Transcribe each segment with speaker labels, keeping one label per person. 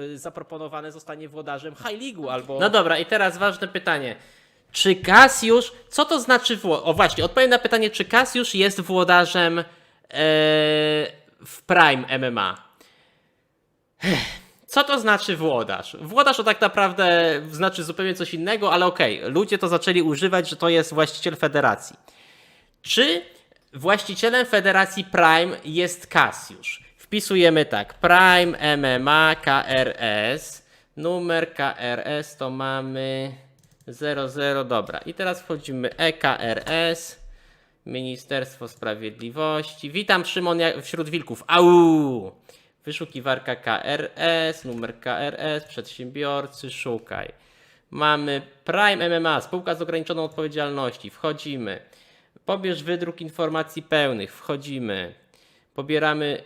Speaker 1: y, zaproponowane zostanie włodarzem High League'u albo...
Speaker 2: No dobra, i teraz ważne pytanie. Czy Cassiusz, co to znaczy wło... O właśnie, odpowiem na pytanie, czy Cassiusz jest włodarzem e, w Prime MMA. Co to znaczy włodarz? Włodarz to tak naprawdę znaczy zupełnie coś innego, ale okej, ludzie to zaczęli używać, że to jest właściciel federacji. Czy właścicielem federacji Prime jest Cassiusz? Wpisujemy tak, Prime MMA KRS, numer KRS to mamy 00, dobra. I teraz wchodzimy EKRS, Ministerstwo Sprawiedliwości. Witam Szymon wśród wilków. Au! Wyszukiwarka KRS, numer KRS, przedsiębiorcy, szukaj. Mamy Prime MMA, spółka z ograniczoną odpowiedzialności. Wchodzimy. Pobierz wydruk informacji pełnych. Wchodzimy. Pobieramy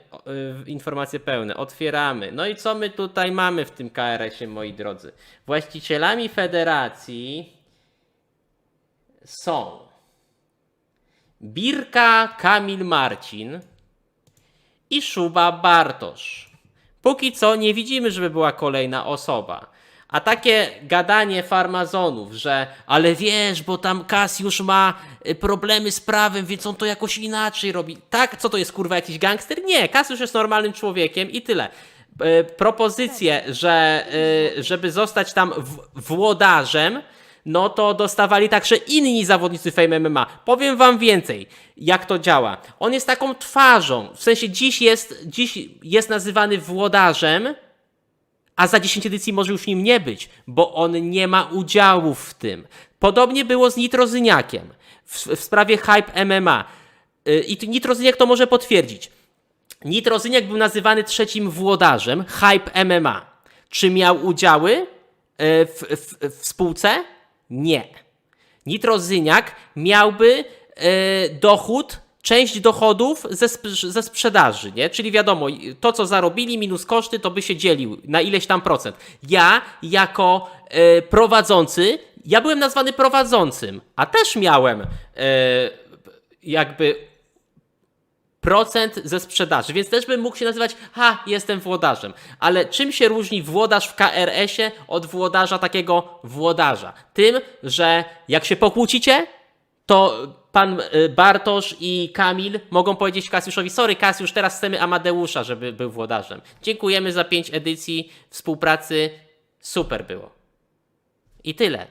Speaker 2: y, informacje pełne. Otwieramy. No i co my tutaj mamy w tym KRS-ie, moi drodzy? Właścicielami federacji są Birka Kamil Marcin i Szuba Bartosz. Póki co nie widzimy, żeby była kolejna osoba. A takie gadanie farmazonów, że ale wiesz, bo tam Kasiusz ma y, problemy z prawem, więc on to jakoś inaczej robi. Tak, co to jest kurwa jakiś gangster? Nie, Kasiusz jest normalnym człowiekiem i tyle. Y, Propozycje, że y, żeby zostać tam w- włodarzem, no to dostawali także inni zawodnicy Fame MMA. Powiem wam więcej, jak to działa. On jest taką twarzą, w sensie dziś jest, dziś jest nazywany włodarzem, a za 10 edycji może już nim nie być, bo on nie ma udziału w tym. Podobnie było z Nitrozyniakiem w, w sprawie Hype MMA. Y, I Nitrozyniak to może potwierdzić. Nitrozyniak był nazywany trzecim włodarzem Hype MMA. Czy miał udziały y, w, w, w spółce? Nie. Nitrozyniak miałby e, dochód, część dochodów ze, ze sprzedaży, nie? Czyli wiadomo, to co zarobili minus koszty, to by się dzielił na ileś tam procent. Ja jako e, prowadzący, ja byłem nazwany prowadzącym, a też miałem e, jakby procent ze sprzedaży, więc też bym mógł się nazywać, ha, jestem włodarzem. Ale czym się różni włodarz w KRS-ie od włodarza takiego włodarza? Tym, że jak się pokłócicie, to pan y, Bartosz i Kamil mogą powiedzieć Kasiuszowi, sorry Kasiusz, teraz chcemy Amadeusza, żeby był włodarzem. Dziękujemy za pięć edycji współpracy, super było. I tyle.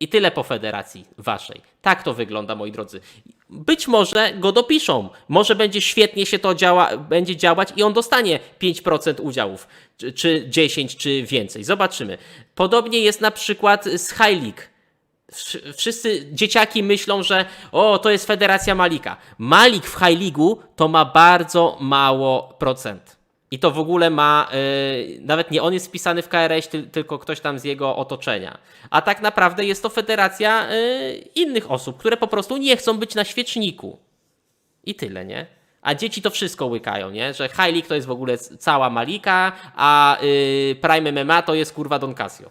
Speaker 2: I tyle po federacji waszej. Tak to wygląda, moi drodzy. Być może go dopiszą. Może będzie świetnie się to działa, będzie działać i on dostanie 5% udziałów, czy, czy 10, czy więcej. Zobaczymy. Podobnie jest na przykład z High League. Wsz- Wszyscy dzieciaki myślą, że o, to jest Federacja Malika. Malik w High League'u to ma bardzo mało procent. I to w ogóle ma, yy, nawet nie on jest wpisany w KRS, ty, tylko ktoś tam z jego otoczenia. A tak naprawdę jest to federacja yy, innych osób, które po prostu nie chcą być na świeczniku. I tyle, nie? A dzieci to wszystko łykają, nie? Że High League to jest w ogóle cała Malika, a yy, Prime MMA to jest kurwa Don Casio.